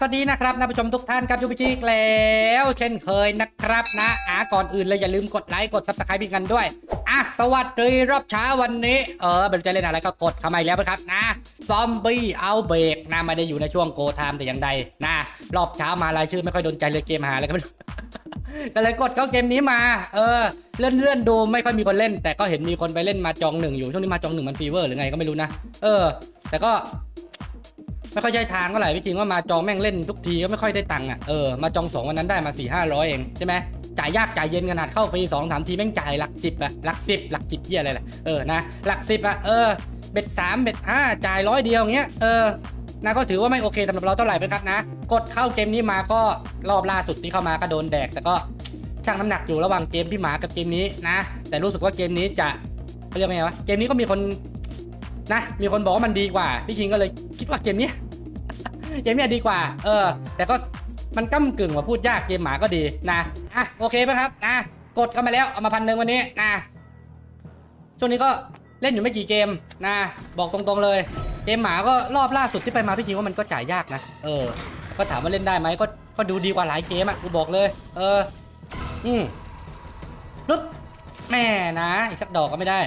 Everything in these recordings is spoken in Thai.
สวัสดีนะครับท่านผู้ชมทุกท่านครับยูพีจีอีกแล้ว เช่นเคยนะครับนะอ่าก่อนอื่นเลยอย่าลืมกดไลค์กดซับสไครป์กันด้วยอะสวัสดีรอบเช้าวันนี้เออเป็นจะเล่นอะไรก็กดเข้ามแล้วนะครับนะซอมบี้เอาเบรกนะไม่ได้อยู่ในช่วงโกไทม์แต่อย่างใดนะรอบเช้ามารายชื่อไม่ค่อยโดนใจเลยเกมหาอะไรก็ไม่รู้ก็เลยกดเข้าเกมนี้มา เออ เลื่อนเลื่อนดูไม่ค่อยมีคนเล่น แต่ก็เห็นมีคนไปเล่นมาจองหนึ่งอยู่ช่วงนี้มาจองหนึ่งมันฟีเวอร์หรือไงก็ไม่รู้นะ เออ แต่ก็ ไม่ค่อยใช่ทางเท่าไหร่พี่คิงว่ามาจองแม่งเล่นทุกทีก็ไม่ค่อยได้ตังค์อะเออมาจองสองวันนั้นได้มาสี่ห้าร้อยเองใช่ไหมจ่ายยากจ่ายเย็นขนาดเข้าฟรีสองสามทีแม่งจ่ายหลักสิบอะหลักสิบหลักจิบเหียอะไรแหละเออนะหลักสิบอะเออเบ็ดสามเบ็ดห้าจ่ายร้อยเดียวอย่างเงี้ยเออนะก็ถือว่าไม่โอเคสำหรับเราเท่าไหร่นะครับนะ กดเข้าเกมนี้มาก็รอบล่าสุดที่เข้ามาก็โดนแดก แต่ก็ช่างน้ำหนักอยู่ระหว่างเกมพี่หมากับเกมนี้นะ แต่รู้สึกว่าเกมนี้จะเขาเรียกไงวะเกมนี้ก็มีคนนะ มีคนบอกว่ามันดีกว่าพี่คิงก็เลยคิดว่าเกมนี้ เกมเนี้ยดีกว่า เออ แต่ก็มันก้ากึ่งว่าพูดยากเกมหมาก็ดีนะอะโอเคไหมครับนะกดเข้ามาแล้วเอามาพันหนึ่งวันนี้นะช่วงนี้ก็เล่นอยู่ไม่กี่เกมนะ บอกตรงๆเลย เกมหมาก็รอบล่าสุดที่ไปมาพี่คิงว่ามันก็จ่ายยากนะเออ ก็ถามว่าเล่นได้ไหมก็ก็ดูดีกว่าหลายเกมอะกูบอกเลย เออ อืมปึ๊บแม่นะอีกสักดอกก็ไม่ได้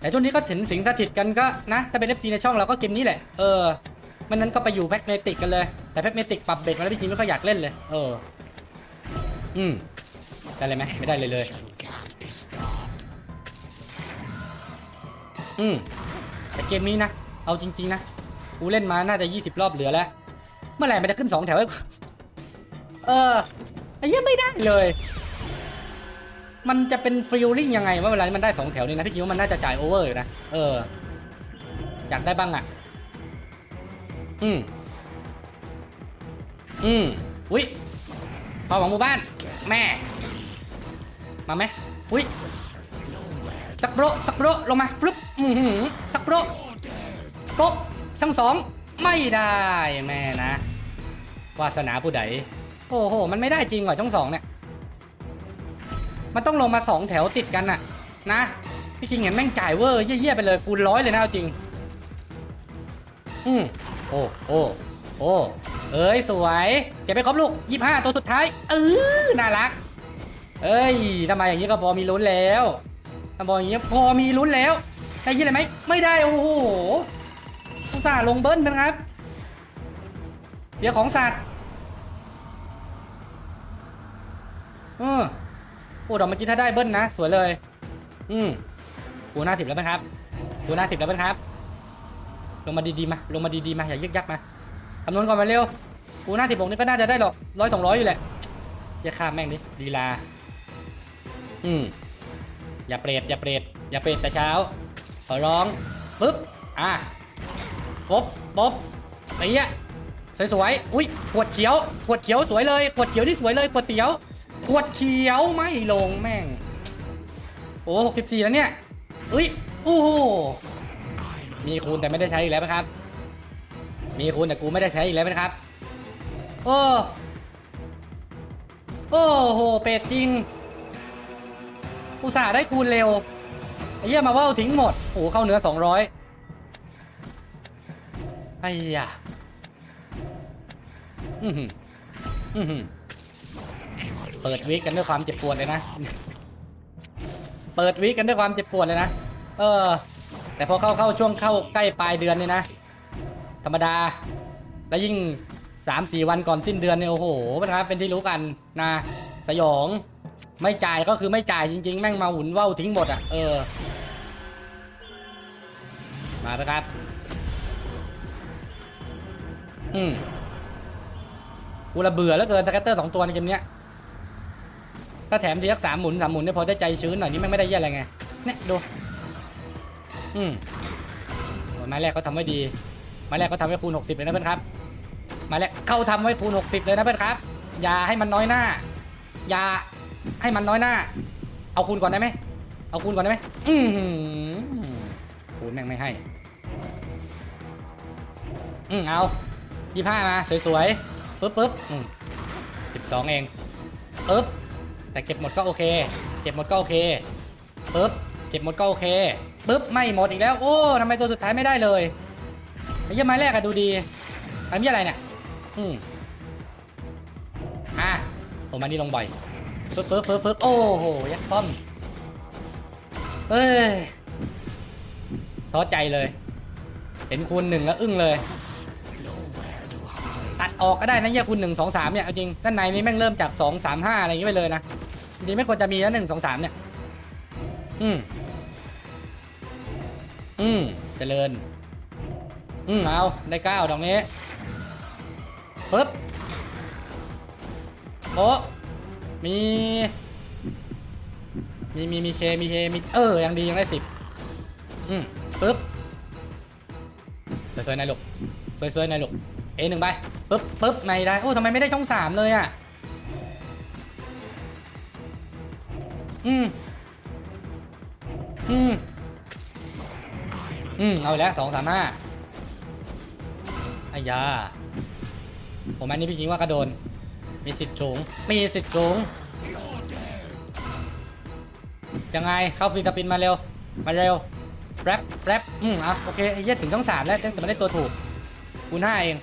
แต่ช่วงนี้ก็สิงสิงสถิตกันก็นะถ้าเป็น FC ในช่องเราก็เกมนี้แหละเออ มันนั้นก็ไปอยู่แพ็กเมติกกันเลย แต่แพ็กเมติกปรับเบ็ดมาแล้วพี่จีนไม่ค่อยอยากเล่นเลย เออ อืมได้เลยไหมไม่ได้เลยเลย อืมแต่เกมนี้นะ เอาจริง ๆ นะ กูเล่นมาน่าจะ 20 รอบเหลือแล้ว เมื่อไหร่มันจะขึ้น 2 แถวให้กูเออไอ้เหี้ยังไม่ได้เลย มันจะเป็นฟีลลิ่งยังไงว่าเวลามันได้ 2 แถวนี่นะ พี่คิดว่ามันน่าจะจ่ายโอเวอร์อยู่นะ เออ อยากได้บ้างอะ อืมอืมอุ้ยพอของหมู่บ้าน แม่ มาไหมอุ้ยสักโปรสักโปรลงมาฟลุปอือหือสักโปรโปรช่างสองไม่ได้แม่นะ วาสนาผู้ใดโอ้โห มันไม่ได้จริงเหรอช่องสองเนี่ย มันต้องลงมาสองแถวติดกันน่ะ นะพี่จริงเห็นแม่งจ่ายเวอร์เยี่ยๆไปเลยคูณร้อยเลยนะเอาจริง อืม โอ้โอ้โอ้เอ้ยสวยเก็บไปครบลูกยี่ห้าตัวสุดท้ายเออน่ารัก เอ้ยทำไมอย่างนี้ก็พอมีลุ้นแล้วทำบอกอย่างนี้พอมีลุ้นแล้วได้ยินอะไรไหมไม่ได้โอ้โหอุตส่าห์ลงเบิ้ลนะครับ เสียของสัตว์เออโอ้ดอกเมื่อกี้ถ้าได้เบิ้ลนะ สวยเลย อืมคูหน้าสิบแล้วไหมครับคูหน้าสิบแล้วไหมครับ ลงมาดีๆมา ลงมาดีๆมา อย่ายึกยักมาคำนวณก่อนมาเร็วกูหน้าสิบหกนี่ก็น่าจะได้หรอกร้อยสองร้อยอยู่แหละ อย่าข้ามแม่งดิลีลา อืมอย่าเปรตอย่าเปรตอย่าเปรตแต่เช้า ขอร้องปึ๊บ อะป๊บป๊บไอ้เหี้ยสวยๆ อุ้ย ขวดเขียว ขวดเขียวสวยเลย ขวดเขียวที่สวยเลย ขวดเขียว ขวดเขียวไม่ลงแม่ง โอ้หกสิบสี่แล้วเนี่ยอุ้ย โอ้โห มีคูณแต่ไม่ได้ใช้อีกแล้วนะครับ มีคูณแต่กูไม่ได้ใช้อีกแล้วนะครับ โอ้โอ้โห เป็ดจริง อุตส่าห์ได้คูณเร็วไอ้เหี้ยมาว่าวทิ้งหมด โอ้โหเข้าเนื้อสองร้อยไอ้ยะอือหืออือหือเปิดวิกกันด้วยความเจ็บปวดเลยนะ เปิดวิกกันด้วยความเจ็บปวดเลยนะ เออ แต่พอเข้าเข้าช่วงเข้าใกล้ปลายเดือนเนี่ยนะ ธรรมดา แล้วยิ่งสามสี่วันก่อนสิ้นเดือนเนี่ยโอ้โหนะครับเป็นที่รู้กันนะสยองไม่จ่ายก็คือไม่จ่ายจริง ๆ แม่งมาหุ่นว่าวทิ้งหมดอะเออ มาไปครับ อืมกูระเบื่อแล้วเกินสแกตเตอร์สองตัวในเกมเนี้ยถ้าแถมทีสักสามหมุนสามหมุนเนี่ยพอได้ใจชื้นหน่อยนี่แม่งไม่ได้เยี่ยอะไรไงเนี่ยดู อืมไม้แรกเขาทำไว้ดี ไม้แรกเขาทำไว้คูณ 60 เลยนะเพื่อนครับ ไม้แรกเขาทำไว้คูณ 60 เลยนะเพื่อนครับ อย่าให้มันน้อยหน้า อย่าให้มันน้อยหน้า เอาคูณก่อนได้ไหม เอาคูณก่อนได้ไหมอือหือคูณแม่งไม่ให้ อืมเอายี่ห้ามา สวยๆปึ๊บปึ๊บอืมสิบสองเองปึ๊บ แต่เก็บหมดก็โอเค เก็บหมดก็โอเคปึ๊บ เก็บหมดก็โอเค ปึ๊บไม่หมดอีกแล้ว โอ้ทำไมตัวสุดท้ายไม่ได้เลยไอ้เยี่ยไม้แรกอะดูดีไอ้ยี่อะไรเนี่ย อืมอะผมอันนี้ลงบ่อยปึ๊บปึ๊บปึ๊บปึ๊บโอ้โหยัดป้อมเฮ้ยท้อใจเลย เห็นคูณหนึ่งแล้วอึ้งเลย ตัดออกก็ได้นะเนี่ยคูณหนึ่งสองสามเนี่ยเอาจริงด้านในนี้แม่งเริ่มจากสองสามห้าอะไรอย่างงี้ไปเลยนะจริงไม่ควรจะมีนะหนึ่งสองสามเนี่ย อืม เจริญ อืมเอาได้เก้าดอกนี้ปึ๊บโอ้มีมีมีมีเคมีเคมีเออยังดียังได้สิบอืมปึ๊บสวยๆนายลูกสวยๆนายลูกเอหนึ่งไปปึ๊บปึ๊บไม่ได้โอ้ทำไมไม่ได้ช่องสามเลยอะอืมอืม อืมเอาอีกแล้วสองสามห้าอายา ผมอันนี้พี่คิงว่ากระโดน มีสิทธิ์สูง มีสิทธิ์สูง ยังไงเข้าฟรีสปินมาเร็ว มาเร็วแรปแรปอืมอะโอเคไอ้เหี้ยถึงต้องสามแล้วแต่มันได้ตัวถูกคูณห้าเอง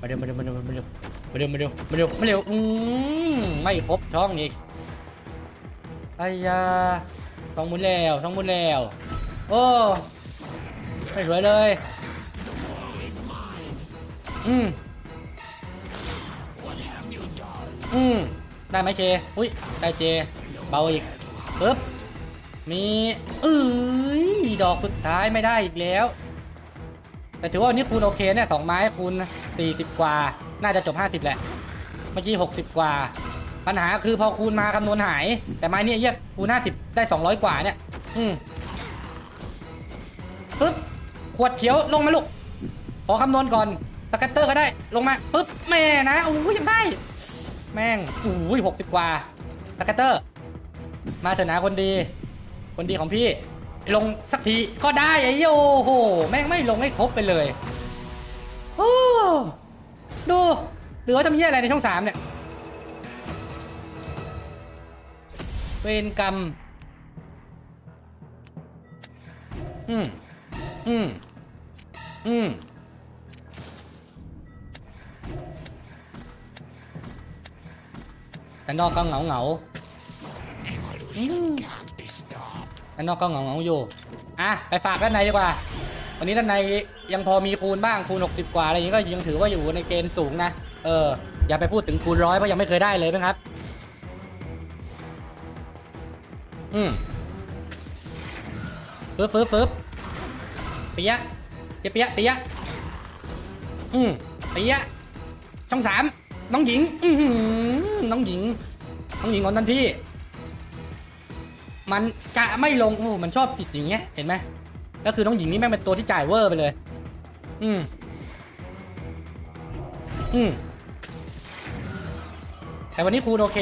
มาเร็วมาเร็วมาเร็วมาเร็วมาเร็วมาเร็วมาเร็วมาเร็วอืมไม่ครบช่องอีกไอ้ยาช่องมุนแล้วช่องมุนแล้ว อ้ไม่สวยเลย อืมอืมได้ไหมเคอุ้ยได้เจ เบาอีกปึ๊บ มีเอ้ยดอกสุดท้ายไม่ได้อีกแล้ว แต่ถือว่าวันนี้คูณโอเคเนี่ยสองไม้คูณ40 กว่า น่าจะจบ 50 แหละ เมื่อกี้ 60 กว่า ปัญหาคือพอคูณมาคำนวณหาย แต่ไม้นี่เยี่ยคูณ 50 ได้ 200 กว่าเนี่ย อืม ปึ๊บขวดเขียวลงมาลูกขอคำนวณก่อนสกัตเตอร์ก็ได้ลงมาปึ๊บแม่นะโอ้ยยังได้ แม่งโอ้ยหกสิบกว่าสกัตเตอร์ มาเถอะนะคนดี คนดีของพี่ ลงสักทีก็ได้ไอ้โยโหแม่งไม่ลงให้ครบไปเลยโอ้ดูเหลือทำเหี้ยอะไรในช่องสามเนี่ยเวรกรรมอืม อืมอืมแต่นอกก็เหงาเหงาอืมแต่นอกก็เหงาเหงาอยู่ อะ ไปฝากด้านในดีกว่า วันนี้ด้านในยังพอมีคูณบ้างคูณ 60 กว่าอะไรอย่างนี้ก็ยังถือว่าอยู่ในเกณฑ์สูงนะ เออ อย่าไปพูดถึงคูณร้อยเพราะยังไม่เคยได้เลยนะครับ อืมฟึบฟึบฟึบ ปียะเปียะเปียะเปียะอืมเปียะช่องสามน้องหญิง อือหือน้องหญิง น้องหญิงของท่านพี่ มันจะไม่ลงโอ้มันชอบติดอย่างเงี้ย เห็นไหมก็คือน้องหญิงนี่แม่งเป็นตัวที่จ่ายเวอร์ไปเลย อืม อืม แต่วันนี้คูณโอเค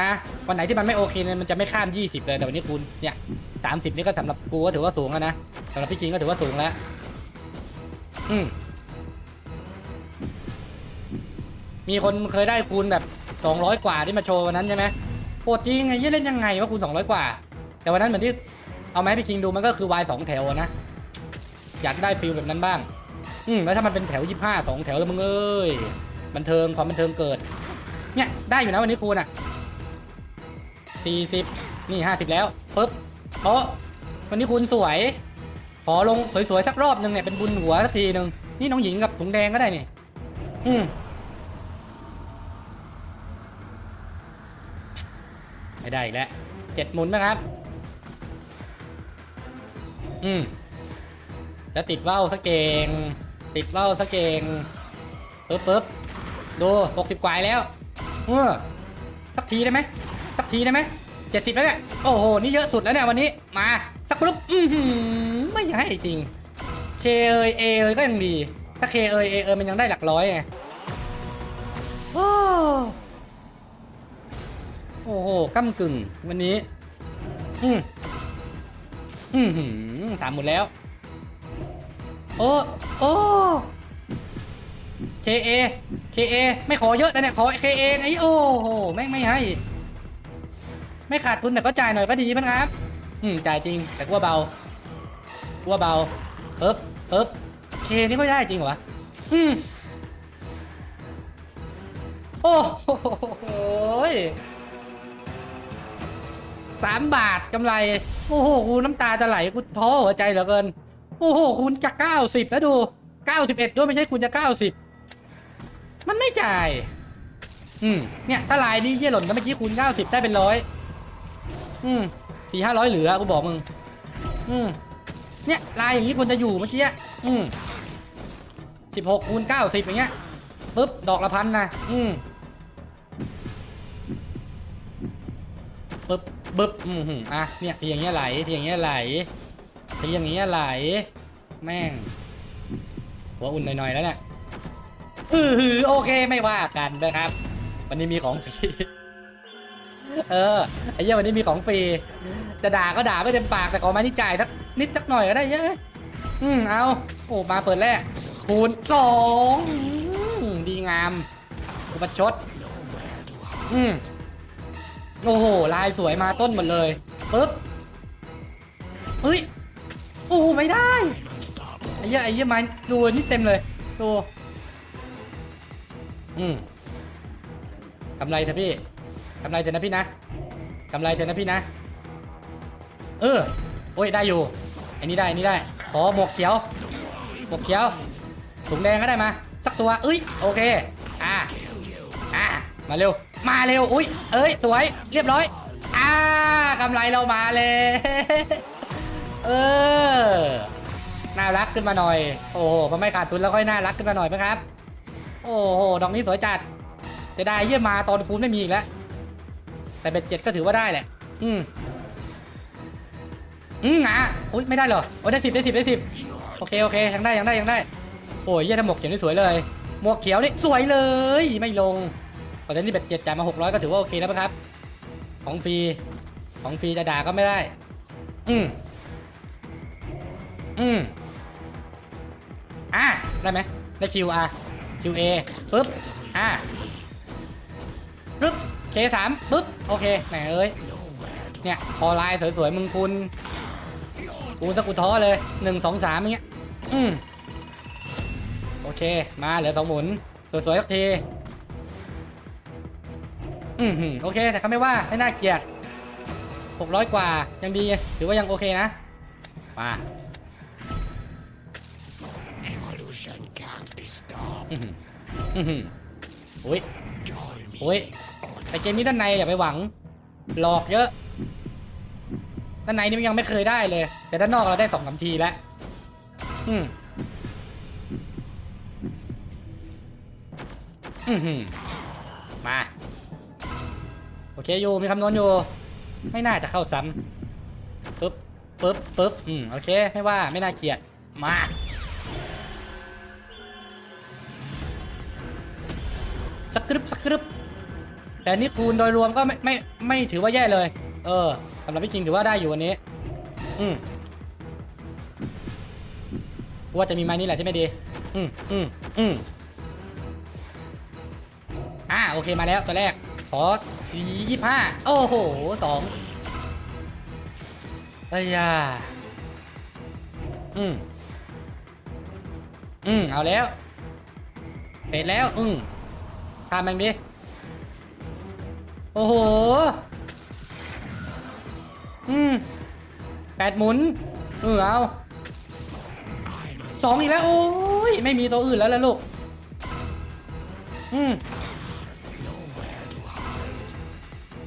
นะ วันไหนที่มันไม่โอเคเนี่ยมันจะไม่ข้าม 20 เลย แต่วันนี้คูณเนี่ย 30 นี่ก็สำหรับกูก็ถือว่าสูงแล้วนะำหรับพี่คิงก็ถือว่าสูงแล้ว อืมมีคนเคยได้คูณแบบ 200 กว่าที่มาโชว์วันนั้นใช่ไหมโคตรจริงไงยี่เล่นยังไงว่าคูณ 200 กว่า แต่วันนั้นเหมือนที่เอาไหมพี่คิงดูมันก็คือ Y สองแถวนะ อยากได้ฟิลแบบนั้นบ้าง อืมแล้วถ้ามันเป็นแถว 25สองแถวแล้วมึงเอ้ยบันเทิงความบันเทิงเกิด เนี่ยได้อยู่นะวันนี้คูณอะ 40 นี่ 50 แล้วปึ๊บโต๊ะวันนี้คูณสวย ขอลงสวยๆสักรอบหนึ่งเนี่ยเป็นบุญหัวสักทีหนึ่งนี่น้องหญิงกับถุงแดงก็ได้นี่ อืมไม่ได้อีกแล้วเจ็ดหมุนนะครับ อืมแล้วติดว่าวสะเกง ติดว่าวสะเกงปึ๊บปึ๊บดูหกสิบกว่าแล้วเออสักทีได้ไหมสักทีได้ไหมเจ็ดสิบแล้วเนี่ยโอ้โหนี่เยอะสุดแล้วเนี่ยวันนี้มา สักปุ๊บอือหือไม่อยากให้จริงเคเอยเอเอยก็ยังดี ถ้าเคเอยเอเอยมันยังได้หลักร้อยไงโอ้โอ้โหก้ากึ่งวันนี้ อืมอืมสามหมดแล้ว โอ้โอ้ KA KA ไม่ขอเยอะนะเนี่ยขอ KA ไอ้โอ้โหแม่งไม่ให้ ไม่ขาดทุนแต่ก็จ่ายหน่อยก็ดีมั้งครับ อืมจ่ายจริง แต่กลัวเบากลัวเบาปึ๊บปึ๊บ K นี่ไม่ได้จริงเหรอวะอืมโอ้โหสามบาทกำไร โอ้โหคุณน้ำตาจะไหลกูท้อหัวใจเหลือเกิน โอ้โหคุณจะเก้าสิบแล้วดูเก้าสิบเอ็ดด้วยไม่ใช่คุณจะเก้าสิบมันไม่จ่าย อืมเนี่ยถ้าลายนี้เยี่ยหล่นก็เมื่อกี้คูณเก้าสิบได้เป็นร้อยอืม สี่ห้าร้อยเหลือกูบอกมึง อืมเนี่ยลายอย่างนี้ควรจะอยู่เมื่อกี้อืมสิบหกคูณเก้าสิบอย่างเงี้ยปึ๊บดอกละพันนะอืมปึ๊บปึ๊บอืมอะเนี่ยทีอย่างเงี้ยไหลทีอย่างเงี้ยไหลทีอย่างเงี้ยไหล แม่งหัวอุ่นหน่อยๆแล้วเนี่ยอือหือโอเคไม่ว่ากันนะครับ วันนี้มีของฟรีเออไอ้เหี้ยวันนี้มีของฟรี จะด่าก็ด่าไม่เต็มปากแต่ขอมานี่จ่ายสักนิดสักหน่อยก็ได้เยอะอืมเอาโอ้มาเปิดแรกคูณสองดีงามอุปชดอืมโอ้โหลายสวยมาต้นหมดเลยปึ๊บเฮ้ยโอ้ไม่ได้ไอ้เหี้ยไอ้เหี้ยมันดูนี่เต็มเลยดูอืมกำไรเถอะพี่กำไรเถอะนะพี่นะกำไรเถอะนะพี่นะ เออ โอ้ยได้อยู่อ้นี่ได้อ้นี่ได้ ขอหมวกเขียว หมวกเขียว ถุงแดงก็ได้มา สักตัวเอ้ย โอเค อ่า อ่า มาเร็ว มาเร็ว อุ้ย เอ้ย สวย เรียบร้อย อ่ากำไรเรามาเลย เออ น่ารักขึ้นมาหน่อย โอ้โหพอไม่ขาดทุนแล้วค่อยน่ารักขึ้นมาหน่อยไหมครับ โอ้โห ดอกนี้สวยจัดจะได้เยี่ยมมาตอนคูณไม่มีอีกแล้ว แต่เบ็ดเจ็ดก็ถือว่าได้แหละ อืม อืมอะอุ้ยไม่ได้เหรอโอ้ยได้สิบได้สิบได้สิบโอเคโอเคยังได้ยังได้ยังได้ โอ้ยเยี่ยมหมวกเขียวนี่สวยเลย หมวกเขียวนี่สวยเลยไม่ลงตอนนี้เบ็ดเจ็ดจ่ายมาหกร้อยก็ถือว่าโอเคแล้วนะครับ ของฟรีของฟรีจะด่าก็ไม่ได้ อืมอืมอะได้ไหมได้คิวอะคิวเอปึ๊บอะปึ๊บเคสามปึ๊บโอเคแหมเอ้ยเนี่ยพอลายสวยๆมึงคุณ กูสกุท้อเลยหนึ่งสองสามอย่างเงี้ยอืมโอเค มาเหลือสองหมุน สวยๆสักทีอืมหืมโอเค แต่เขาไม่ว่าไม่น่าเกลียดหกร้อยกว่า ยังดี ถือว่ายังโอเคนะ มาอือหืออือหือโอ้ยโอ้ยแต่เกมนี้ด้านในอย่าไปหวัง หลอกเยอะ ด้านในนี่มันยังไม่เคยได้เลย แต่ด้านนอกเราได้สองสามทีแล้วอืมอือหือมา โอเคอยู่มีคำนวณอยู่ ไม่น่าจะเข้าซ้ำปึ๊บปึ๊บปึ๊บอืมโอเค ไม่ว่าไม่น่าเกลียด มาสักกรึบสักกรึบแต่นี่คูณโดยรวมก็ไม่ไม่ไม่ถือว่าแย่เลย เออสำหรับพี่คิงถือว่าได้อยู่วันนี้ อืมว่าจะมีไม้นี่แหละที่ไม่ดี อืมอืมอืมอ่าโอเคมาแล้วตัวแรก ขอสี่ยี่ห้าโอ้โหสองเอ้ยยาอืมอืมเอาแล้วเสร็จแล้ว อืมทำมันดิ โอ้โห อืมแปดหมุน เออเอาสองอีกแล้ว โอ้ย ไม่มีตัวอื่นแล้วล่ะลูก อืม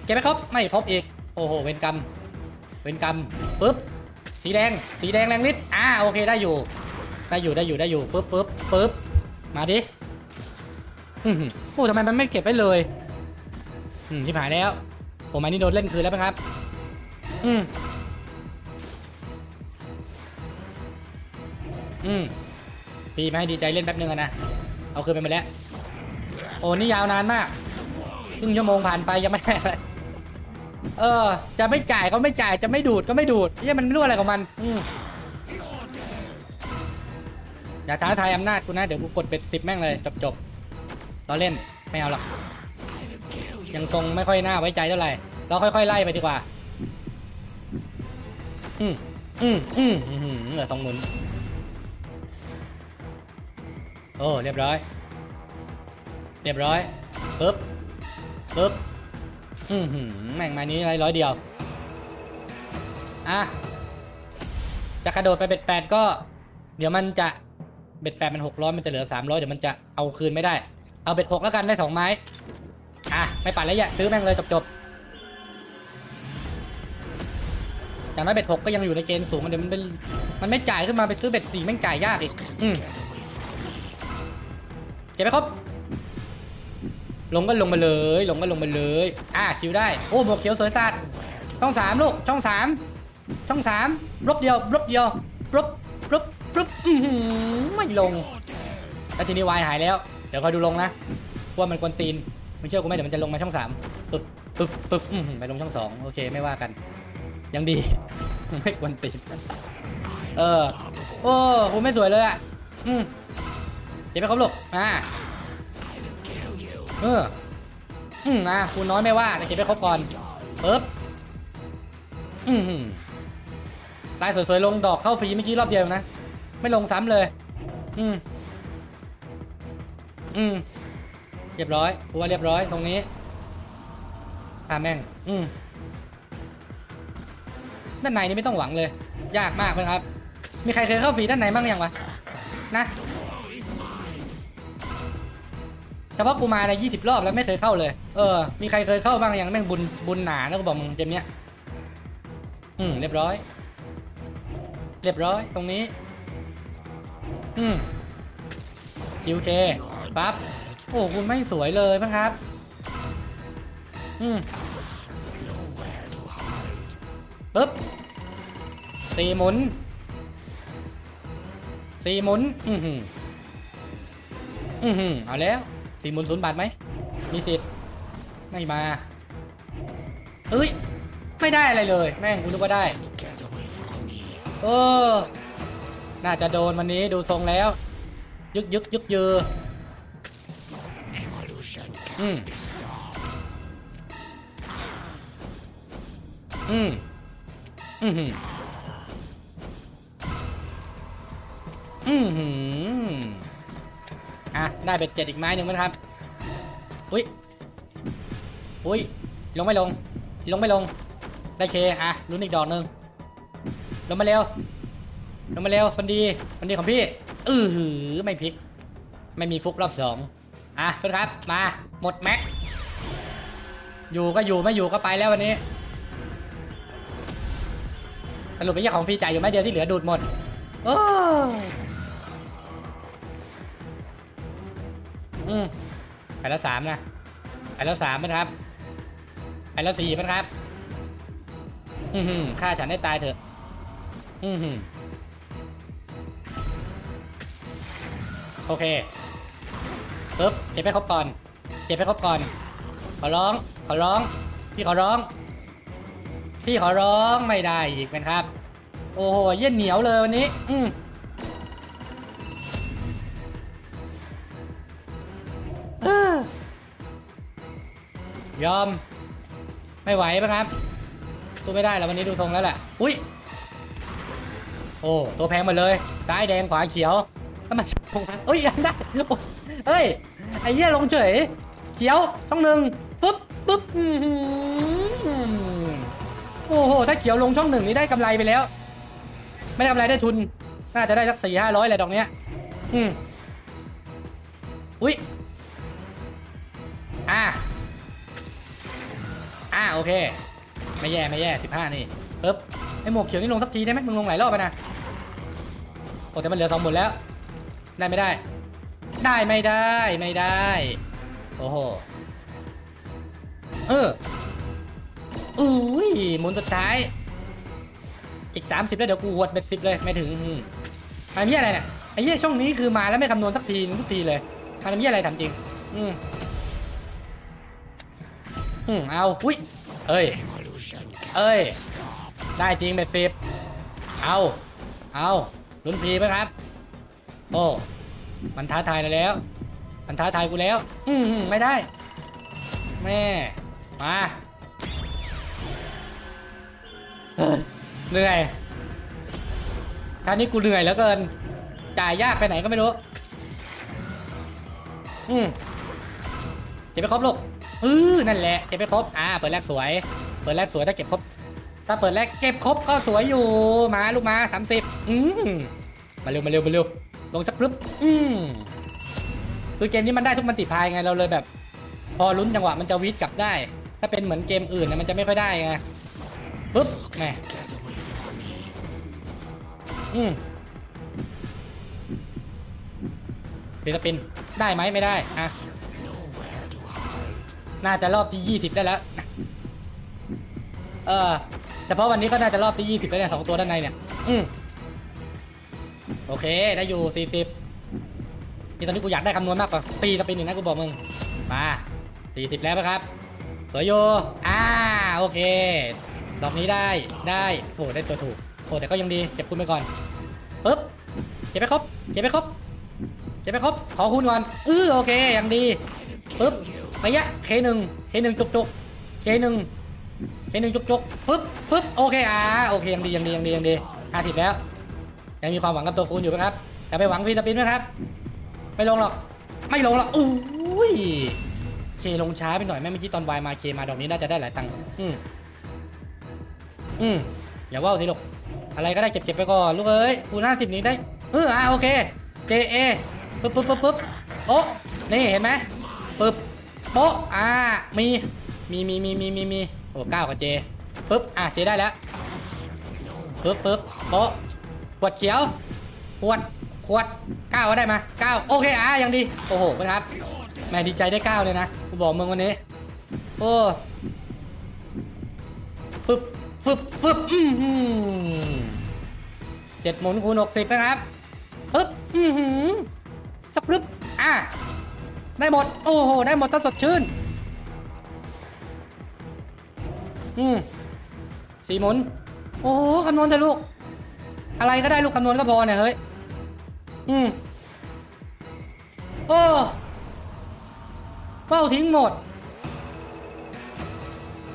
เก็บไปครบ ไม่ครบอีก โอ้โห เวนกรรม เวนกรรมปึ๊บ สีแดง สีแดงแรงฤทธิ์อ่า โอเค ได้อยู่ ได้อยู่ ได้อยู่ ได้อยู่ ปึ๊บปึ๊บปึ๊บ มาดิ อือโอ้ทำไมมันไม่เก็บไว้เลย อืมที่ผ่านแล้ว ผมอันนี้โดนเล่นคืนแล้วไหมครับ อืมอืมฟรีมาให้ดีใจเล่นแป๊บนึงอะนะ เอาคืนไปหมดแล้ว โอ้นี่ยาวนานมากครึ่งชั่วโมงผ่านไปยังไม่ได้อะไรเออ จะไม่จ่ายก็ไม่จ่าย จะไม่ดูดก็ไม่ดูดเฮ้ยมันไม่รู้อะไรของมัน อืมอย่าท้าทายอำนาจกูนะ เดี๋ยวกูกดเบ็ดสิบแม่งเลย จบจบๆเราเล่น ไม่เอาหรอก ยังทรงไม่ค่อยน่าไว้ใจเท่าไหร่ เราค่อยๆไล่ไปดีกว่า อืมอืมอืมอืมเหลือสองหมุนโอ้เรียบร้อย เรียบร้อยปึ๊บปึ๊บอือหือแม่งมานี้ร้อยเดียว อะ จะกระโดดไปเบ็ดแปดก็ เดี๋ยวมันจะเบ็ดแปดมันหกร้อยมันจะเหลือสามร้อยเดี๋ยวมันจะเอาคืนไม่ได้ เอาเบ็ดหกแล้วกันได้สองไม้ อะ ไม่ปั่นแล้วอย่าซื้อแม่งเลยจบจบๆ อย่างน้อยเบ็ดหกก็ยังอยู่ในเกณฑ์สูงเดี๋ยวมันเป็นมันไม่จ่ายขึ้นมาไปซื้อเบ็ดสี่แม่งจ่ายยากอีกอืมเก็บไปครบลงก็ลงมาเลย ลงก็ลงมาเลย อะคิวได้ โอ้หมวกเขียวสวยสัตว์ช่องสามลูก ช่องสามช่องสามรบเดียวรบเดียวรบรบรบอือหือไม่ลง แล้วทีนี้วายหายแล้ว เดี๋ยวคอยดูลงนะว่ามันกวนตีนไม่เชื่อกูไหมเดี๋ยวมันจะลงมาช่องสามปึ๊บปึ๊บปึ๊บอือหือไปลงช่องสองโอเคไม่ว่ากัน ยังดี ไม่กวนตีนเออ โอ้กูไม่สวยเลยอะ อืมเดี๋ยวไปครบลูกอ่าเออ อืมอะคูณน้อยไม่ว่าแต่เก็บไปครบก่อนปึ๊บอืมหืมลายสวยๆลงดอกเข้าฟรีเมื่อกี้รอบเดียวนะ ไม่ลงซ้ำเลย อืมอืมเรียบร้อยกูว่าเรียบร้อยตรงนี้พาแม่ง อืม ด้านในนี่ไม่ต้องหวังเลย ยากมากเลยครับ มีใครเคยเข้าฟรีด้านในบ้างยังวะนะเฉพาะกูมาในยี่สิบรอบแล้วไม่เคยเข้าเลย เออ มีใครเคยเข้าบ้างยังแม่งบุญบุญหนานะกูบอกมึงเกมเนี้ย อืมเรียบร้อย เรียบร้อยตรงนี้ อืมคิวเคปั๊บ โอ้คุณไม่สวยเลยมั้งครับ อืม ปึ๊บสี่หมุนสี่หมุน อือหืออือหือเอาแล้วสี่หมุนศูนย์บาทไหมมีสิทธิ์ไม่มา เอ้ย ไม่ได้อะไรเลย แม่งกูนึกว่าได้โอ้น่าจะโดนวันนี้ดูทรงแล้ว ยึกยึกยึกยืออืมอืม อืมหืมอืมหืมอะ ได้เบ็ดเจ็ดอีกไม้หนึ่งไหมครับ อุ้ย อุ้ย ลงไม่ลง ลงไม่ลง ได้เค อะ ลุ้นอีกดอกหนึ่งลงมาเร็ว ลงมาเร็ว คนดี คนดีของพี่ อือหือ ไม่พลิก ไม่มีฟุกรอบสองอะทุกครับ มา หมดแม็ก อยู่ก็อยู่ไม่อยู่ก็ไปแล้ววันนี้ สรุปไม่ใช่ของฟรีจ่ายอยู่ไหมเดียวที่เหลือดูดหมดโอ้อืมไปแล้วสามนะไปแล้วสามนะครับไปแล้วสี่นะครับ อือหือฆ่าฉันได้ตายเถอะ อือหือโอเคปึ๊บเก็บไปครบก่อนเก็บไปครบก่อนขอร้องขอร้องพี่ขอร้อง พี่ขอร้องไม่ได้อีกนะครับ โอ้โหเย็นเหนียวเลยวันนี้ อืมยอม ไม่ไหวปะครับสู้ไม่ได้แล้ววันนี้ดูทรงแล้วแหละ อุ้ย โอ้ ตัวแพงหมดเลย ซ้ายแดงขวาเขียวแล้วมันลงเอ้ยยังได้เอ้ย ไอ้เหี้ยลงเฉย เขียวช่องหนึ่งปุ๊บปุ๊บ โอ้โห ถ้าเขียวลงช่องหนึ่งนี่ได้กำไรไปแล้ว ไม่ได้กำไรได้ทุน น่าจะได้สักสี่ห้าร้อยแหละดอกเนี้ย อืมอุ้ย อ่า อ่าโอเค ไม่แย่ไม่แย่สิบห้านี่ปึ๊บไอหมวกเขียวนี่ลงสักทีได้ไหมมึงลงหลายรอบไปนะโอ้แต่มันเหลือสองหมดแล้ว ได้ไม่ได้ ได้ไม่ได้ไม่ได้ โอ้โห เออ อุ้ยหมุนสุดท้าย อีก 30 แล้วเดี๋ยวกูหวดเป็นสิบเลยไม่ถึงอืมมันมีอะไรเนี่ยไอ้เหี้ยช่องนี้คือมาแล้วไม่คำนวณสักทีทุกทีเลยมันมีอะไรทำจริง อืมอืมเอาอุ้ยเอ้ยเอ้ย ได้จริงเบ็ดสิบเอาเอาลุ้นฟรีไหมครับ โอ้มันท้าทายแล้ว มันท้าทายกูแล้ว อืมไม่ได้ แม่ มา เหนื่อยคราวนี้กูเหนื่อยเหลือเกิน จ่ายยากไปไหนก็ไม่รู้ อืมเก็บไปครบลูกเออนั่นแหละ เก็บไปครบ อ่า เปิดแรกสวย เปิดแรกสวยถ้าเก็บครบ ถ้าเปิดแรกเก็บครบก็สวยอยู่ มาลูกมาสามสิบอืมมาเร็วมาเร็วมาเร็ว ลงสักปึ๊บ อืมคือเกมนี้มันได้ทุกมันติพายไงเราเลยแบบ พอลุ้นจังหวะมันจะวิดกลับได้ ถ้าเป็นเหมือนเกมอื่นเนี่ยมันจะไม่ค่อยได้ไง ปึ๊บแหมอืมศิลปินได้ไหมไม่ได้อะน่าจะรอบที่ยี่สิบได้แล้ว เออ แต่เพราะวันนี้ก็น่าจะรอบที่ยี่สิบแล้วเนี่ยสองตัวด้านในเนี่ย อืมโอเค ได้อยู่สี่สิบนี่ตอนนี้กูอยากได้คำนวณมากกว่าตีสปินอีกนะกูบอกมึง มาสี่สิบแล้วนะครับ สวยโย อ่า โอเค ดอกนี้ได้ได้โอ้ได้ตัวถูกโอ้แต่ก็ยังดีเก็บคุณไปก่อนปึ๊บเก็บไปครบเก็บไปครบเก็บไปครบขอคุณก่อนอือโอเคยังดีปึ๊บระยะเคหนึ่งเคหนึ่งจุกจุกเคหนึ่งเคหนึ่งจุกจุกปึ๊บปึ๊บโอเคอ่าโอเคยังดียังดียังดียังดีห้าสิบแล้วยังมีความหวังกับตัวคุณอยู่ไหมครับแต่ไปหวังฟีสปินไหมครับ ไม่ลงหรอก ไม่ลงหรอกอุ้ยเคลงช้าไปหน่อยแม่เมื่อกี้ตอนวายมาเคมาดอกนี้น่าจะได้หลายตังค์อืม อืมอย่าว่าวสิลูกอะไรก็ได้เก็บเก็บไปก่อนลูกเอ้ยคูณห้าสิบนี้ได้เอออะโอเคเจเอปึ๊บปึ๊บปึ๊บปึ๊บโป๊ะนี่เห็นไหมปึ๊บโป๊ะอ่ามีมีมีมีมีมีมีโอ้เก้ากับเจปึ๊บอะเจได้แล้วปึ๊บปึ๊บโป๊ะขวดเขียวขวดขวดเก้าก็ได้มาเก้าโอเคอะยังดีโอ้โหครับแม่ดีใจได้เก้าเลยนะกูบอกมึงวันนี้โอ้ฟึบ บฟึบอือหือเจ็ดหมุนคูณหกสิบนะครับปึ๊บอือหือสักปึ๊บอะได้หมด โอ้โห ได้หมดตั้งสดชื่น อืมสี่หมุน โอ้โหคำนวณเถอะลูก อะไรก็ได้ลูกคำนวณก็พอเนี่ยเฮ้ย อืมโอ้เป้าทิ้งหมด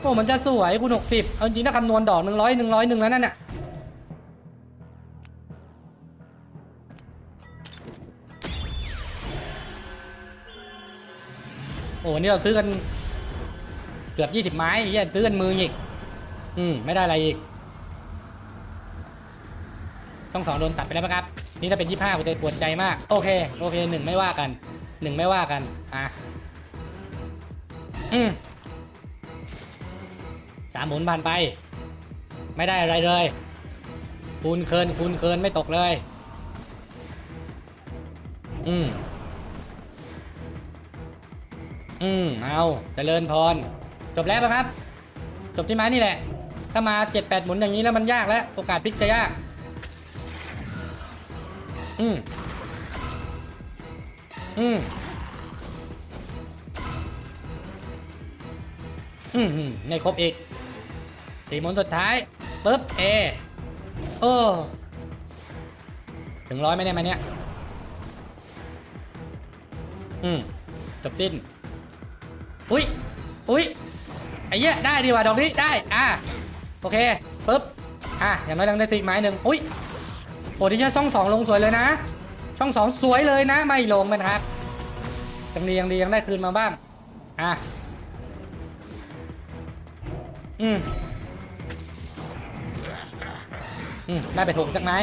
โอ้มันจะสวยคูณหกสิบเอาจริงถ้าคำนวณดอกหนึ่งร้อยหนึ่งร้อยหนึ่งแล้วนั่นน่ะโอ้นี่เราซื้อกันเกือบยี่สิบไม้เหี้ยซื้อกันมืออีก อืม ไม่ได้อะไรอีกช่องสองโดนตัดไปแล้วครับ นี่ถ้าเป็นยี่ห้าผมจะปวดใจมาก โอเค โอเคหนึ่งไม่ว่ากัน หนึ่งไม่ว่ากัน อะ อืม สามหมุนผ่านไป ไม่ได้อะไรเลย คูณเคินคูณเคินไม่ตกเลย อืม อืม เอาเจริญพร จบแล้วครับ จบที่ไม้นี่แหละ ถ้ามาเจ็ดแปดหมุนอย่างนี้แล้วมันยากแล้ว โอกาสพลิกจะยาก อืม อืมอืมอืมไม่ครบอีก สีมุนสุดท้ายปึ๊บเอโอ้ถึงร้อยไมเนี่ยมาเนี่ย อืมจบสิ้น อุ้ยอุ้ยไอ้เหี้ยได้ดีกว่าดอกนี้ได้ อะโอเคปึ๊บอะอย่างน้อยยังได้สีไม้หนึ่งอุ้ยโอ้ที่ช่องสองลงสวยเลยนะ ช่องสองสวยเลยนะ ไม่ลงนะครับยังดียังดียังได้คืนมาบ้าง อะ อืม ได้ไปถูกจักไม้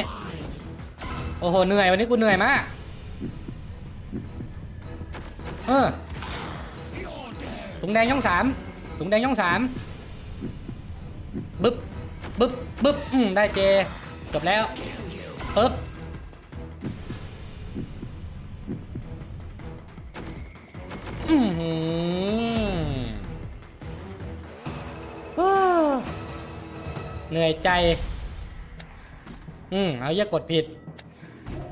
โอ้โหเหนื่อยวันนี้กูเหนื่อยมากเออถุงแดงช่องสามถุงแดงช่องสามบึ๊บบึ๊บบึ๊บอืมได้เจจบแล้วปึ๊บอือหือโอ้เหนื่อยใจ อืมเอาเยอะกดผิด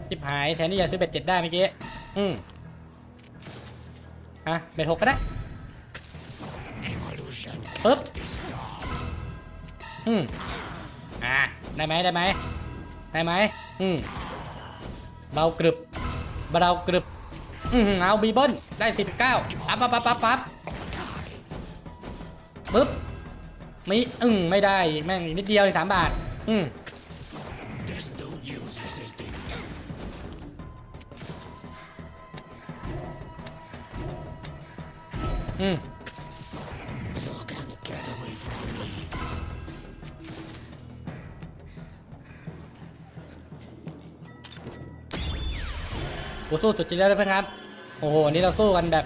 ทิบหายแทนที่จะซื้อเบ็ดเจ็ดได้เมื่อกี้ อืมอะเบ็ดหกก็ได้ปึ๊บอืมอะได้ไหมได้ไหมได้ไหมอืมเบากรึบเบากรึบอืมเอาบีเบิ้ลได้สิบเก้าปั๊บปั๊บปั๊บปั๊บปั๊บปึ๊บไม่อึ้งไม่ได้แม่งนิดเดียวสามบาท อืม อืมกูสู้สุดจริงแล้วเพื่อนครับ โอ้โหนี่เราสู้กันแบบ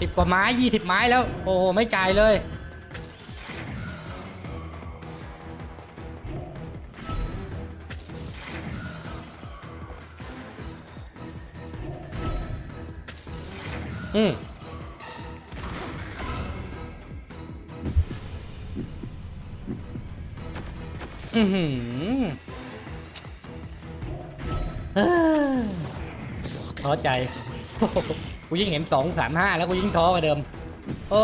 สิบกว่าไม้ยี่สิบไม้แล้ว โอ้โห ไม่จ่ายเลย ท้อใจ กูยิงเห็นสองสามห้าแล้วกูยิงท้อกว่าเดิม โอ้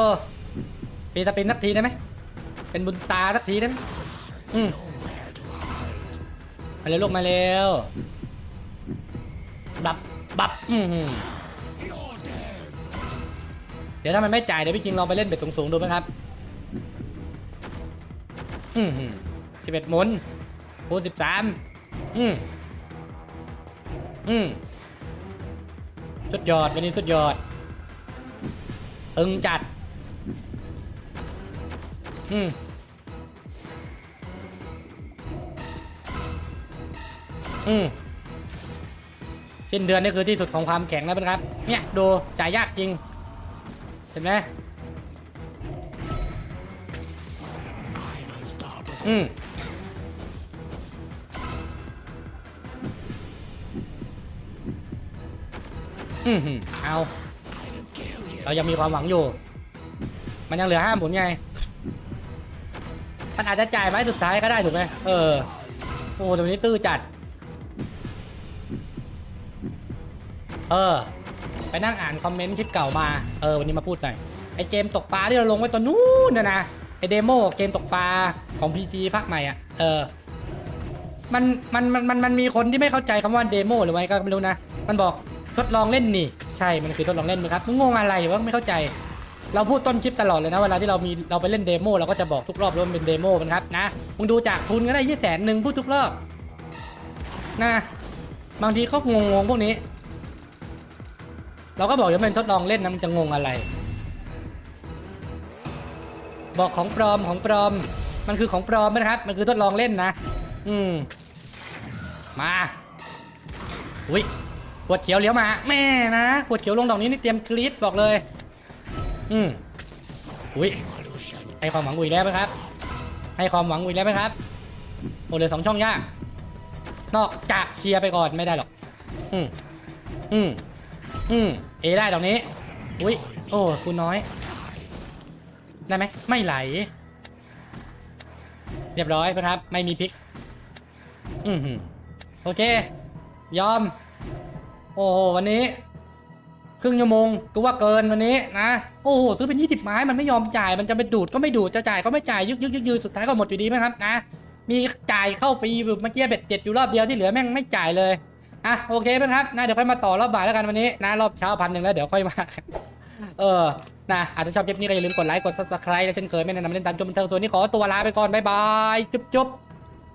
ปีสปินสักทีได้ไหม เป็นบุญตาสักทีได้ไหมอืมมาเร็วลูกมาเร็ว บับ บับ อือหือเดี๋ยวถ้ามันไม่จ่ายเดี๋ยวพี่จริงลองไปเล่นเบ็ดสูงๆดูไหมครับ อืม สิบเอ็ดหมุนคูณสิบสามอืมอืมสุดยอดวันนี้สุดยอดตึงจัด อืมอืมสิ้นเดือนนี่คือที่สุดของความแข็งแล้วนะครับ เนี่ยดูจ่ายยากจริง เห็นไหมอืม เอา เรายังมีความหวังอยู่ มันยังเหลือห้าหมุนไง มันอาจจะจ่ายไม้สุดท้ายก็ได้ถูกไหมเออ โอ้ตรงนี้ตื้อจัด เออ ไปนั่งอ่านคอมเมนต์คลิปเก่ามา เออ วันนี้มาพูดหน่อย ไอเกมตกปลาที่เราลงไว้ตอนนู้นนะนะไอเดโมเกมตกปลาของ PG ภาคใหม่อะ เออ มัน มัน มัน มัน มันมีคนที่ไม่เข้าใจคำว่าเดโมหรือไงก็ไม่รู้นะ มันบอก ทดลองเล่นนี่ ใช่มันคือทดลองเล่นนะครับมึงงงอะไรวะไม่เข้าใจ เราพูดต้นคลิปตลอดเลยนะเวลาที่เรามีเราไปเล่นเดโมเราก็จะบอกทุกรอบว่ามันเป็นเดโมมันครับนะมึงดูจากทุนก็ได้ยี่แสนหนึ่งพูดทุกรอบนะบางทีเขางงๆพวกนี้ เราก็บอกอย่าเป็นทดลองเล่นนะมันจะงงอะไร บอกของปลอมของปลอม มันคือของปลอมนะครับ มันคือทดลองเล่นนะ อืมมาอุ้ย ขวดเขียวเลี้ยวมา แม่นะขวดเขียวลงดอกนี้นี่เตรียมกรีดบอกเลย อืมอุ้ยให้ความหวังอุ้ยแล้วไหมครับ ให้ความหวังอุ้ยแล้วไหมครับโอ้เหลือสองช่องยากนอกจากเคลียร์ไปก่อนไม่ได้หรอก อืมอืมอืมเอได้ตรงนี้ อุ้ยโอ้คุณน้อย ได้ไหมไม่ไหล เรียบร้อยนะครับ ไม่มีพิก อืมโอเค ยอม โอ้วันนี้ ครึ่งชั่วโมงก็ว่าเกินวันนี้นะโอ้โหซื้อเป็น20ไม้มันไม่ยอมจ่ายมันจะไปดูดก็ไม่ดูดจะจ่ายก็ไม่จ่ายยึกยึกยึกยืสุดท้ายก็หมดอยู่ดีไหมครับนะมีจ่ายเข้าฟรีแบบเมื่อกี้เบ็ดเจ็ดอยู่รอบเดียวที่เหลือแม่งไม่จ่ายเลยอะโอเคไหมครับนะเดี๋ยวค่อยมาต่อรอบบ่ายแล้วกันวันนี้นะรอบเช้าพันหนึ่งแล้วเดี๋ยวค่อยมาเออนะอาจจะชอบคลิปนี้ก็อย่าลืมกดไลค์กด subscribe และเช่นเคยไม่แนะนำเล่นตามจมบันเทิงส่วนนี้ขอตัวลาไปก่อนบ๊ายบายจุ๊บจุ๊บ